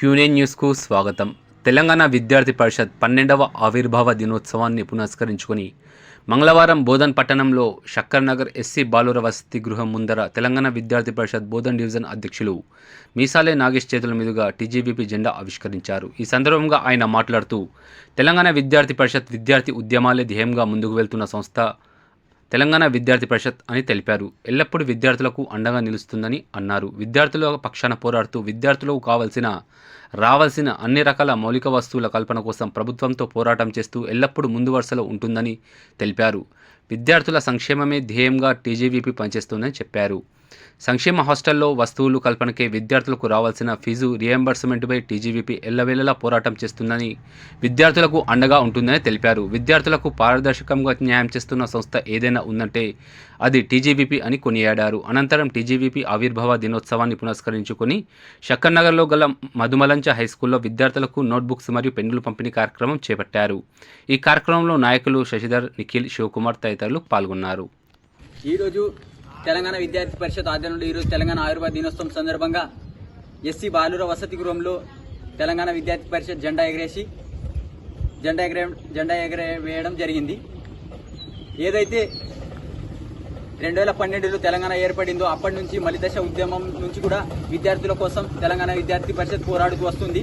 క్యూనే న్యూస్కు స్వాగతం. తెలంగాణ విద్యార్థి పరిషత్ పన్నెండవ ఆవిర్భావ దినోత్సవాన్ని పునస్కరించుకుని మంగళవారం బోధన్ పట్టణంలో శక్కర్ నగర్ ఎస్సీ బాలుర వసతి గృహం ముందర తెలంగాణ విద్యార్థి పరిషత్ బోధన్ డివిజన్ అధ్యక్షులు మీసాలే నాగేష్ చేతుల మీదుగా టీజీబీపీ జెండా ఆవిష్కరించారు. ఈ సందర్భంగా ఆయన మాట్లాడుతూ తెలంగాణ విద్యార్థి పరిషత్ విద్యార్థి ఉద్యమాలే ధ్యేయంగా ముందుకు వెళ్తున్న సంస్థ తెలంగాణ విద్యార్థి పరిషత్ అని తెలిపారు. ఎల్లప్పుడూ విద్యార్థులకు అండగా నిలుస్తుందని అన్నారు. విద్యార్థుల పక్షాన పోరాడుతూ విద్యార్థులకు కావలసిన రావాల్సిన అన్ని రకాల మౌలిక వస్తువుల కల్పన కోసం ప్రభుత్వంతో పోరాటం చేస్తూ ఎల్లప్పుడూ ముందు వరుసలో ఉంటుందని తెలిపారు. విద్యార్థుల సంక్షేమమే ధ్యేయంగా టీజీవీపీ పనిచేస్తుందని చెప్పారు. సంక్షేమ హాస్టల్లో వస్తువులు కల్పనకే విద్యార్థులకు రావాల్సిన ఫీజు రియంబర్స్మెంట్పై టీజీవీపీ ఎల్లవేళలా పోరాటం చేస్తుందని విద్యార్థులకు అండగా ఉంటుందని తెలిపారు. విద్యార్థులకు పారదర్శకంగా న్యాయం చేస్తున్న సంస్థ ఏదైనా ఉందంటే అది టీజీవీపీ అని కొనియాడారు. అనంతరం టీజీవీపీ ఆవిర్భావ దినోత్సవాన్ని పురస్కరించుకొని శక్కర్నగర్లో గల మధుమలంచ హై స్కూల్లో విద్యార్థులకు నోట్బుక్స్ మరియు పెన్నులు పంపిణీ కార్యక్రమం చేపట్టారు. ఈ కార్యక్రమంలో నాయకులు శశిధర్ నిఖిల్ శివకుమార్ తదితరులు పాల్గొన్నారు. ఈరోజు తెలంగాణ విద్యార్థి పరిషత్ ఆధ్వర్యంలో ఈరోజు తెలంగాణ ఆయుర్వేద దినోత్సవం సందర్భంగా ఎస్సీ బాలుర వసతి గృహంలో తెలంగాణ విద్యార్థి పరిషత్ జెండా ఎగరేసి జెండా ఎగరే జెండా ఎగరే వేయడం జరిగింది. ఏదైతే రెండు వేల పన్నెండులో తెలంగాణ ఏర్పడిందో అప్పటి నుంచి మలిదశ ఉద్యమం నుంచి కూడా విద్యార్థుల కోసం తెలంగాణ విద్యార్థి పరిషత్ పోరాడుతూ వస్తుంది.